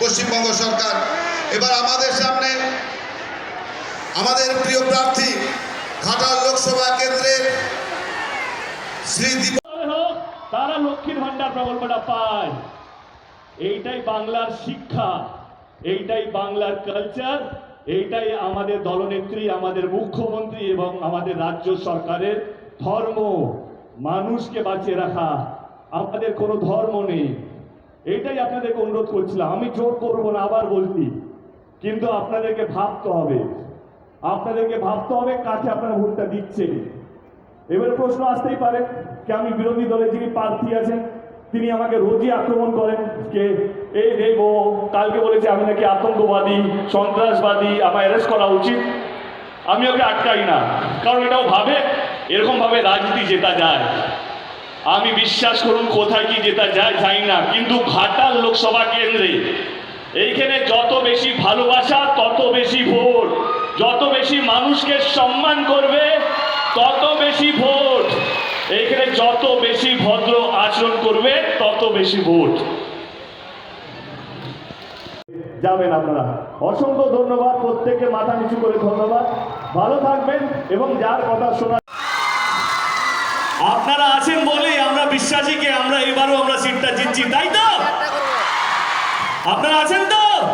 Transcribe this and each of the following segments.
পশ্চিমবঙ্গ সরকার। এবার আমাদের সামনে আমাদের প্রিয় প্রার্থী ঘাটাল লোকসভা কেন্দ্রের শ্রী তারা লক্ষ্মীর ভান্ডার প্রকল্পটা পায়। এইটাই বাংলার শিক্ষা, এইটাই বাংলার কালচার এইটাই আমাদের দলনেত্রী, আমাদের মুখ্যমন্ত্রী এবং আমাদের রাজ্য সরকারের ধর্ম। মানুষকে বাঁচিয়ে রাখা। আমাদের কোনো ধর্ম নেই। এইটাই আপনাদেরকে অনুরোধ করছিলাম। আমি জোর করব না, আবার বলছি। কিন্তু আপনাদেরকে ভাবতে হবে। আপনাদেরকে ভাবতে হবে কাকে আপনারা ভোটটা দিচ্ছেন। এবারে প্রশ্ন আসতেই পারে যে আমি বিরোধী দলে যিনি প্রার্থী আছেন, তিনি আমাকে রোজই আক্রমণ করেন কে এই ও কালকে বলেছে আমি নাকি আতঙ্কবাদী, সন্ত্রাসবাদী আমার অ্যারেস্ট করা উচিত। আমি ওকে আটকাই না। কারণ এটাও ভাবে, এরকমভাবে রাজনীতি জেতা যায়। আমি বিশ্বাস করুন, কোথায় কি জেতা যায় যাই না। কিন্তু ঘাটাল লোকসভা কেন্দ্রে, এইখানে যত বেশি ভালোবাসা, তত বেশি ভোট। যত বেশি মানুষকে সম্মান করবে, তত বেশি ভোট। এইখানে যত বেশি ভদ্র আচরণ করবে, তত বেশি ভোট। যাবেন আপনারা। অসংখ্য ধন্যবাদ, প্রত্যেককে মাথা নিচু করে ধন্যবাদ। ভালো থাকবেন এবং যার কথা শোনা আপনারা আছেন বলেই আমরা বিশ্বাসী যে আমরা এবারও আমরা সিটটা জিতছি, তাই তো? আপনারা আছেন তো?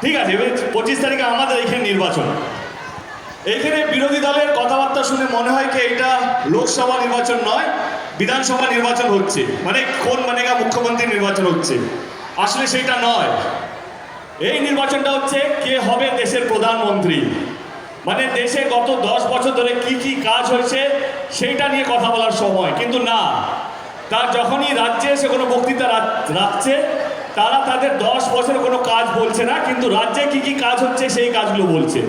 ঠিক আছে পঁচিশ তারিখে আমাদের এখানে নির্বাচন। এখানে বিরোধী দলের কথাবার্তা শুনে মনে হয় কি এটা লোকসভা নির্বাচন নয়, বিধানসভা নির্বাচন হচ্ছে। মানে কোন মানে মুখ্যমন্ত্রী নির্বাচন হচ্ছে। আসলে সেটা নয়। এই নির্বাচনটা হচ্ছে কে হবে দেশের প্রধানমন্ত্রী। মানে দেশে গত দশ বছর ধরে কি কি কাজ হয়েছে, সেইটা নিয়ে কথা বলার সময়। কিন্তু না, তার যখনই রাজ্যে এসে কোনো বক্তৃতা রাখছে, তারা তাদের দশ বছর কোনো কাজ বলছে না, কিন্তু রাজ্যে কি কি কাজ হচ্ছে, সেই কাজগুলো বলছে।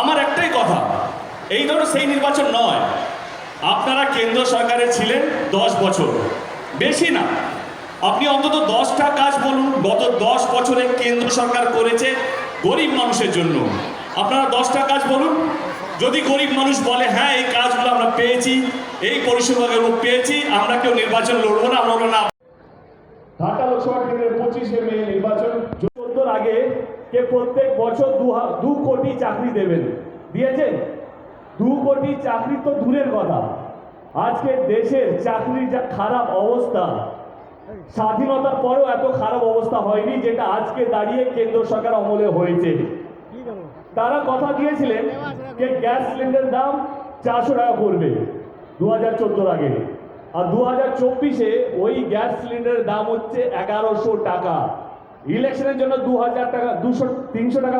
আমার একটাই কথা, এই ধরো সেই নির্বাচন নয়। আপনারা কেন্দ্র সরকারে ছিলেন দশ বছর। বেশি না। আপনি অন্তত দশটা কাজ বলুন, গত দশ বছরে কেন্দ্র সরকার করেছে গরিব মানুষের জন্য। আপনারা দশটা কাজ বলুন। যদি গরিব মানুষ বলে হ্যাঁ এই কাজগুলো আমরা পেয়েছি, এই পরিষেবাগুলো পেয়েছি, আমরা কেউ নির্বাচন লড়বো না, আমরা না। ঢাকা লোকসভা কেন্দ্রের পঁচিশে মে নির্বাচন। চোদ্দোর আগে কে প্রত্যেক বছর দু কোটি চাকরি দেবেন। দিয়েছেন? দু কোটি চাকরি তো দূরের কথা। আজকে দেশের চাকরির যা খারাপ অবস্থা, স্বাধীনতার পরেও এত খারাপ অবস্থা হয়নি, যেটা আজকে দাঁড়িয়ে কেন্দ্র সরকার অমলে হয়েছে। তারা কথা দিয়েছিলেন যে গ্যাস সিলিন্ডার দাম চারশো টাকা করবে দু হাজার চোদ্দোর আগে। আর দু হাজার চব্বিশে ওই গ্যাস সিলিন্ডারের দাম হচ্ছে এগারোশো টাকা। ইলেকশনের জন্য দু হাজার টাকা, দুশো, তিনশো টাকা